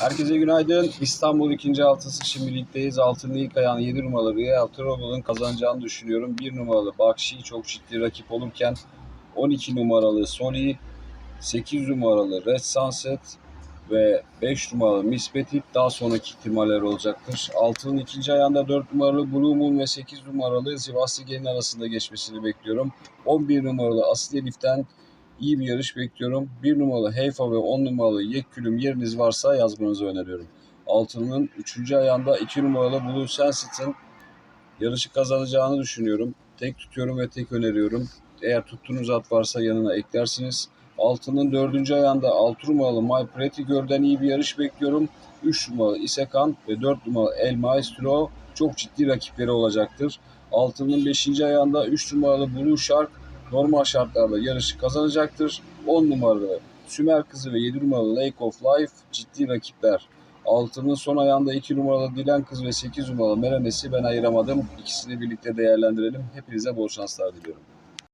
Herkese günaydın. İstanbul ikinci altısı şimdi ligdeyiz. Altının ilk ayağını 7 numaralı Real Trovel'ın kazanacağını düşünüyorum. 1 numaralı Bakşi çok ciddi rakip olurken 12 numaralı Soli, 8 numaralı Red Sunset ve 5 numaralı Miss Petit daha sonraki ihtimaller olacaktır. Altının ikinci ayağında 4 numaralı Blue Moon ve 8 numaralı Gelin arasında geçmesini bekliyorum. 11 numaralı Asil Elif'ten iyi bir yarış bekliyorum. 1 numaralı Heyfa ve 10 numaralı Yekkülüm yeriniz varsa yazmanızı öneriyorum. Altının 3. ayağında 2 numaralı Blue Sensit'in yarışı kazanacağını düşünüyorum. Tek tutuyorum ve tek öneriyorum. Eğer tuttuğunuz at varsa yanına eklersiniz. Altının 4. ayağında 6 numaralı My Pretty Girl'den iyi bir yarış bekliyorum. 3 numaralı Isekan ve 4 numaralı El Maestro çok ciddi rakipleri olacaktır. Altının 5. ayağında 3 numaralı Blue Shark normal şartlarda yarışı kazanacaktır. 10 numaralı Sümer Kızı ve 7 numaralı Lake of Life ciddi rakipler. Altının son ayağında 2 numaralı Dilen Kız ve 8 numaralı Merenesi ben ayıramadım. İkisini birlikte değerlendirelim. Hepinize bol şanslar diliyorum.